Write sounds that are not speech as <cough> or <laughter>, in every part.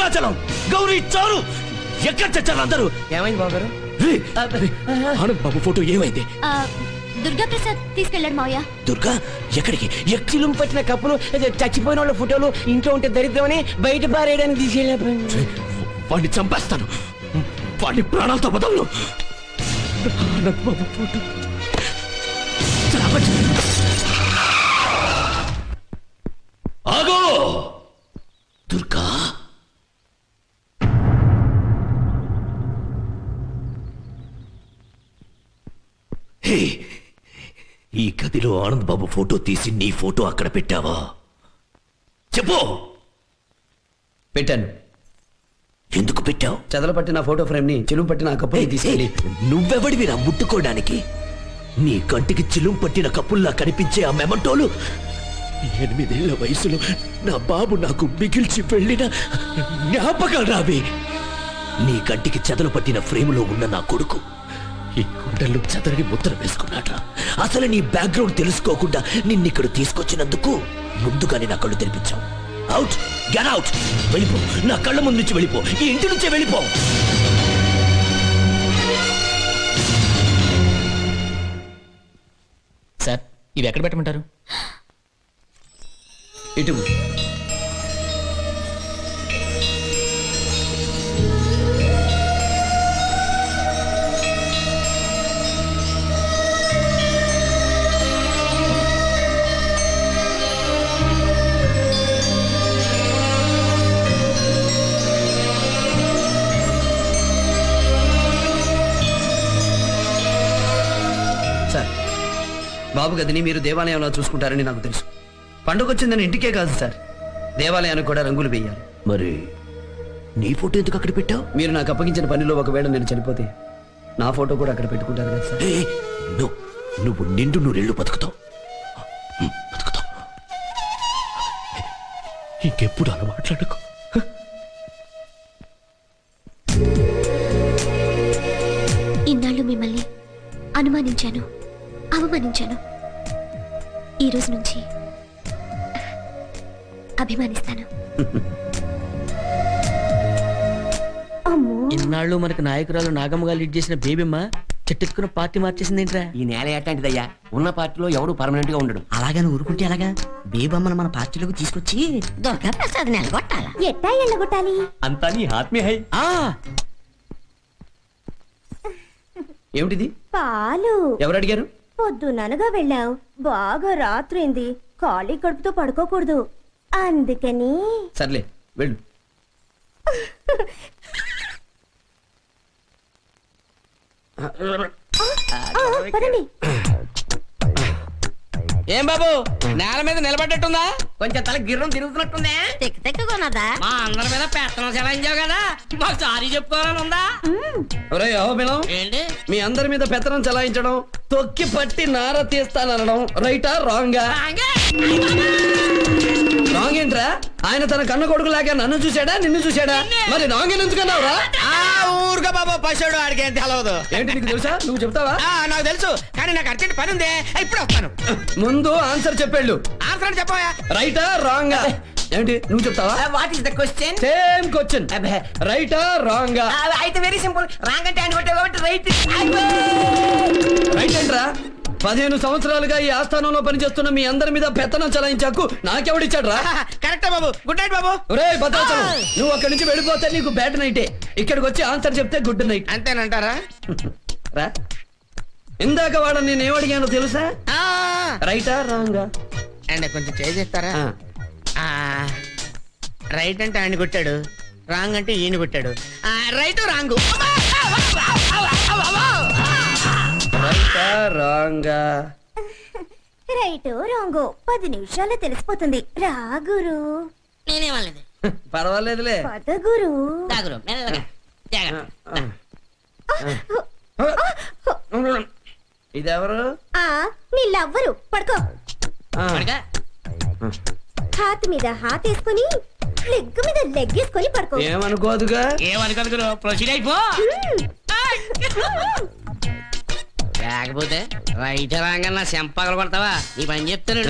భద్రాచలం గౌరీ చారు ఎక్కడ చచ్చారు అందరూ? ఏమైంది బాబు గారు రే, రే, ఆనంద్ బాబు ఫోటో ఏమైంది? ఆ, దుర్గా ప్రసాద్ తీసుకెళ్ళాడు మావయ్య. దుర్గా ఎక్కడికి? ఎక్- చిలుం పట్టిన కప్పులు చచ్చిపోయిన వాళ్ళ ఫోటోలు ఇంట్లో ఉంటే దరిద్రమని బయట బారేయడానికి తీసుకెళ్ళి వాడిని చంపేస్తాను. వాడిని ప్రాణాలతో బదలను. ఆనంద్ బాబు ఫోటో. ఈ గదిలో ఆనంద్ బాబు ఫోటో తీసి నీ ఫోటో అక్కడ పెట్టావా? చెప్పు! పెట్టాను. ఎందుకు పెట్టావు? చెదలు పట్టిన ఫోటో ఫ్రేమ్ని చిలుం పట్టిన కప్పులు తీసుకెళ్ళి. నువ్వెవడివిరా ముట్టుకోవడానికి? నీ కంటికి చిలుం పట్టిన కప్పుల్లా కనిపించే ఆ మెమంటోలు? ఎనిమిదేళ్ళ వయసులో నా బాబు నాకు మిగిల్చి వెళ్ళిన జ్ఞాపకాలు రావి. నీ కంటికి చెదలు పట్టిన ఫ్రేములో ఉన్న నా కొడుకు ఈ గుండెల్లో చెదరని ముద్ర వేసుకున్నాడ్రా అసలు నీ బ్యాక్గ్రౌండ్ తెలుసుకోకుండా నిన్నిక్కడ తీసుకొచ్చినందుకు ముందుగానే నా కళ్ళు తెరిపించావు. అవుట్ గెట్ అవుట్ వెళ్ళిపో. నా కళ్ళ ముందు నుంచి వెళ్ళిపో. ఈ ఇంటి నుంచే వెళ్ళిపో. సార్ ఇవి ఎక్కడ పెట్టమంటారు? ఇటు బాబు గదిని మీరు దేవాలయంలో చూసుకుంటారని నాకు తెలుసు. పండుగ వచ్చిందని ఇంటికే కాదు సార్. దేవాలయానికి కూడా రంగులు వేయాలి. మరి నీ ఫోటో ఎందుకు అక్కడ పెట్టావు? మీరు నాకు అప్పగించిన పనిలో ఒకవేళ నేను చనిపోతే నా ఫోటో కూడా అక్కడ పెట్టుకుంటారు కదా సార్. నువ్వు నువ్వు నిండు నూరెళ్ళు బతుకుతావు. బతుకుతావు. ఇంకెప్పుడు అలా మాట్లాడకు. ఇన్నాళ్ళు మిమ్మల్ని అనుమానించాను. అవమానించాను. ఈ రోజు నుంచి అభిమానిస్తాను. అమ్మో. ఇన్నాళ్ళు మనకు నాయకురాలు నాగమ్మగా లీడ్ చేసిన బేబిమ్మ చెట్టెత్తుకున్న పార్టీ మార్చేసింది ఏంట్రా ఈ నేల ఎట్లాంటిదయ్యా? ఉన్న పార్టీలో ఎవడు పర్మనెంట్గా ఉండడు. అలాగని ఊరుకుంటే అలాగా బేబమ్మను మన పార్టీలోకి తీసుకొచ్చి దుర్గా ప్రసాద్ నెలగొట్టాల? ఎట్టా ఎల్లగొట్టాలి? అంతా నీ ఆత్మీయ హై. ఆ! ఏమిటిది? పాలు. ఎవరు అడిగారు? పొద్దుననగా వెళ్ళావు. బాగా రాత్రింది. ఖాళీ కడుపుతో పడుకోకూడదు. అందుకని సర్లే వెళ్ళు. పదండి. ఏం బాబు? నేల మీద నిలబడ్డట్టుందా? కొంచెం తల గిర్రం తిరుగుతున్నట్టుందే. తెక్క తెక్కకున్నదా మా అందరి మీద పెత్తనం చెలాయించావు కదా. మాకు సారీ చెప్పుకోవాలని ఉందా? ఒరే అహోబిలం ఏంటి? మీ అందరి మీద పెత్తనం చలాయించడం తొక్కి పట్టి నార తీస్తాననడం రైటా రాంగా. రాంగ్ ఏంట్రా? ఆయన తన కన్న కొడుకు లాగా నన్ను చూశాడా నిన్ను చూశాడా? మరి రాంగ్ ఎందుకన్నావురా ఊరుగా బాబు పశువుడు ఆడికి ఏం తెలవదు. ఏంటి నీకు తెలుసా? నువ్వు చెప్తావా? ఆ, నాకు తెలుసు. కానీ నాకు అర్జెంట్ పని ఉంది. ఇప్పుడు వస్తాను. ముందు ఆన్సర్ చెప్పేళ్ళు. ఆన్సర్ చెప్పవా? రైటా రాంగా? ఏంటి నువ్వు చెప్తావా? What is the question same question. రైటా రాంగా? అయితే వెరీ సింపుల్ రాంగ్ అంటే కొట్టావు కాబట్టి రైట్. రైట్ ఏంట్రా? పదిహేను సంవత్సరాలుగా ఈ ఆస్థానంలో పనిచేస్తున్న మీ అందరి మీద పెత్తనం చలాయించాకు నాకెవడిచ్చాడ్రా కరెక్టే బాబు. గుడ్ నైట్ బాబు. భద్రాచలం నువ్వు అక్కడి నుంచి వెళ్ళిపోతే నీకు బ్యాడ్ నైటే ఇక్కడికి వచ్చి ఆన్సర్ చెప్తే గుడ్ నైట్ అంతేనంటారా? <laughs> రా. ఇందాక వాడు నేను ఏమడిగానో తెలుసా? ఆ, రైటా రాంగా అండ్ కొంచెం చేసేస్తారా ఆ, రైట్ అంటే ఆయన కొట్టాడు రాంగ్ అంటే ఈయన కొట్టాడు. ఆ, రైట్ రాంగు రాంగా. రైటు రాంగో. పది నిమిషాల్లో తెలిసిపోతుంది. రా గురు. నేనేమలేదు పర్వాలేదులే. పద గురు. దాగురు మెల్లగా జాగ్రత్త. ఇదెవరు? ఆ నీ లవ్వరు. పడుకో. ఆ, పడక. హాత్ మీద హాత్ వేసుకొని లెగ్ మీద లెగ్ వేసుకొని పడుకో. ఏమనుకోదుగా? ఏమనుకోదు ప్రొసీడ్ అయిపో. లేకపోతే రైట్ రాగానే నా చెంపగలు కొడతావా? నీ పని చెప్తాను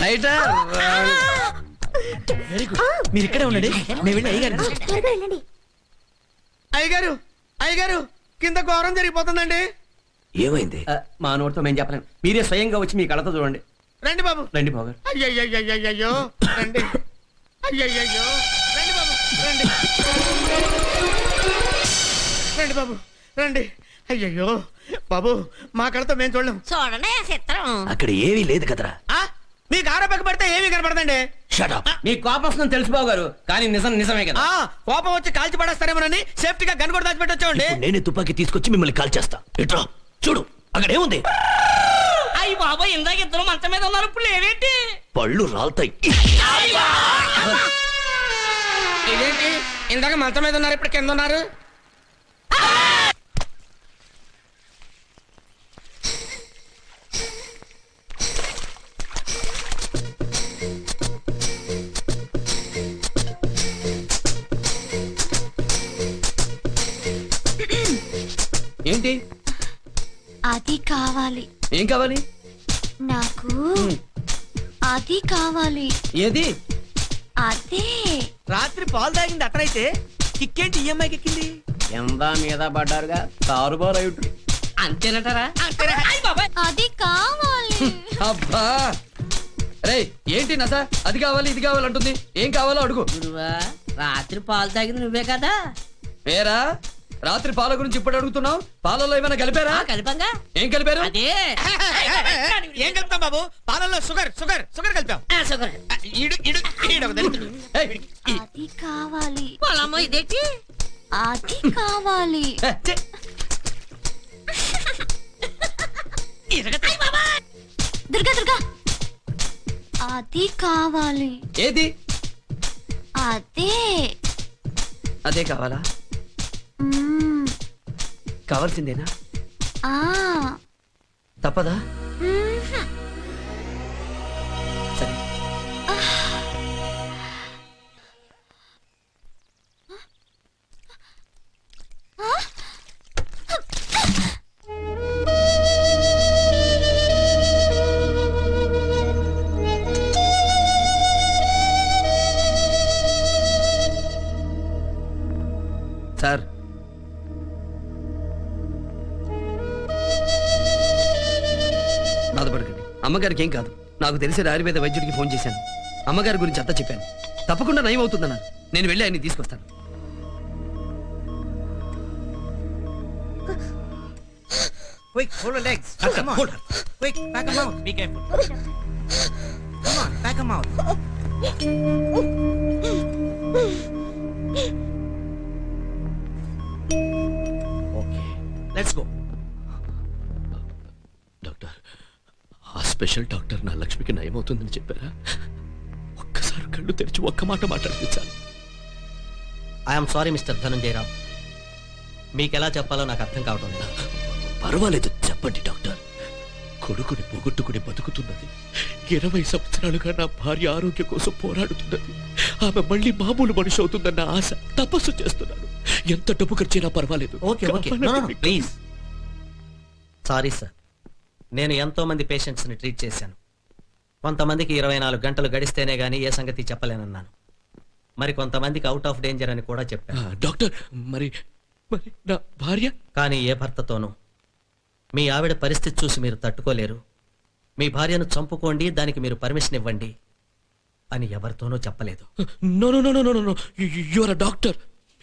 రైటా రాంగ్- వెరీ గుడ్ మీరు ఇక్కడే ఉండండి. నేను వెళ్ళి అయ్యగారు అయ్యగారు అయ్యగారు కింద ఘోరం జరిగిపోతుందండి. ఏమైంది? మా నోటితో మేము చెప్పలేం. మీరే స్వయంగా వచ్చి మీ కళ్ళతో చూడండి. రండి బాబు. రండి బాబు అయ్యయ్యయ్యయ్యో రండి. అయ్యయ్యయ్యో. రండి బాబు రండి. రండి బాబు రండి. అయ్యయ్యో. బాబు మా కళ్ళతో మేము చూడలేం. చూడండి చిత్రం. అక్కడ ఏమీ లేదు కదరా. ఆ? మీకు ఆరోపక పడితే ఏమీ కనపడదండి. షటప్ మీ కోపం వస్తుందని తెలుసు బాబు గారు కానీ నిజం నిజమే కదా. ఆ కోపం వచ్చి కాల్చి పడేస్తారేమోనని సేఫ్టీగా గన్ కూడా దాచిపెట్టి వచ్చామండి నేనే తుపాకీ తీసుకొచ్చి మిమ్మల్ని కాల్ చేస్తా ఇట్రా చూడు అక్కడ ఏముంది? అయ్యి బాబాయ్ ఇందాక ఇద్దరు మంచం మీద ఉన్నారు ఇప్పుడు లేవేంటి? పళ్ళు రాల్తాయి. ఇదేంటి? ఇందాక మంచం మీద ఉన్నారు ఇప్పుడు కింద ఉన్నారు. ఏంటి? అది కావాలి. ఏం కావాలి? నాకు అది కావాలి. ఏది? అదే. రాత్రి పాలు తాగింది అతనైతే కిక్కేంటి ఈఎంఐకి ఎక్కింది? ఎంత మీద పడ్డారుగా? అయి ఉంటుంది. అంతేనటారా? అది కావాలి. అబ్బా! రేయ్ ఏంటి నస? అది కావాలి ఇది కావాలి అంటుంది. ఏం కావాలో అడుగు. రాత్రి పాలు తాగింది నువ్వే కదా? వేరా రాత్రి పాల గురించి ఇప్పుడు అడుగుతున్నావు? పాలలో ఏమైనా కలిపారా? ఆ, కలిపంగా? ఏం కలిపారు? అదే. ఏం కలుపుతాం బాబు? పాలల్లో షుగర్ షుగర్ షుగర్ కలిపాం. షుగర్. అది కావాలి. పొలమ్మ ఇదేంటి? అది కావాలి. దుర్గా దుర్గా. అది కావాలి. ఏది? అదే. అదే కావాలా. కావాల్సిందేనా? తప్పదా. సరే. సార్. అమ్మగారికి ఏం కాదు నాకు తెలిసిన ఆయుర్వేద వైద్యుడికి ఫోన్ చేశాను అమ్మగారి గురించి అంతా చెప్పాను తప్పకుండా నయం అవుతుందన్నారు నేను వెళ్ళి ఆయన్ని తీసుకొస్తాను Quick, hold her legs. Come on. Quick, back them out. Be careful. Come on, back them out. Okay Let's go. Special doctor నా లక్ష్మికి నయమవుతుందని చెప్పారా? ఒక్కసారి కళ్ళు తెరిచి ఒక్క మాట మాట్లాడిపించాలి ఐఎమ్ సారీ మిస్టర్ ధనంజయరావు మీకు ఎలా చెప్పాలో నాకు అర్థం కావటం లేదు. పర్వాలేదు చెప్పండి డాక్టర్. కొడుకుని పోగొట్టుకుని బతుకుతున్నది. ఇరవై సంవత్సరాలుగా నా భార్య ఆరోగ్యం కోసం పోరాడుతున్నది. ఆమె మళ్ళీ మామూలు మనిషి అవుతుందన్న ఆశ తపస్సు చేస్తున్నాను. ఎంత డబ్బు ఖర్చైనా పర్వాలేదు. ఓకే ఓకే కావాలని ప్లీజ్ సారీ సార్ నేను ఎంతో మంది పేషెంట్స్ని ట్రీట్ చేశాను. కొంతమందికి ఇరవై నాలుగు గంటలు గడిస్తేనే గానీ ఏ సంగతి చెప్పలేనన్నాను. మరి కొంతమందికి అవుట్ ఆఫ్ డేంజర్ అని కూడా చెప్పాను. డాక్టర్ మరి మరి నా భార్య? కానీ ఏ భర్తతోనూ. మీ ఆవిడ పరిస్థితి చూసి మీరు తట్టుకోలేరు. మీ భార్యను చంపుకోండి దానికి మీరు పర్మిషన్ ఇవ్వండి అని ఎవరితోనూ చెప్పలేదు. No no no no no no your doctor.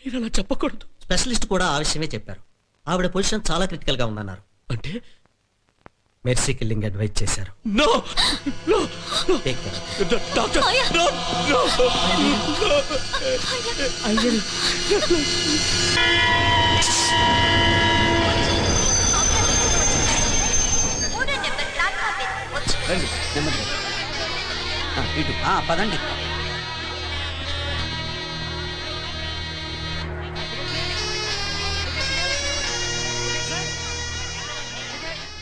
మీరు అలా చెప్పకూడదు. స్పెషలిస్ట్ కూడా ఆ విషయమే చెప్పారు. ఆవిడ పొజిషన్ చాలా క్రిటికల్గా ఉందన్నారు. అంటే మెర్సీ కిల్లింగ్ అడ్వైజ్ చేశారు. No! No! Take care. Doctor! No! No! రండి నెమ్మదిగా ఆ, ఇటు. ఆ, పదండి.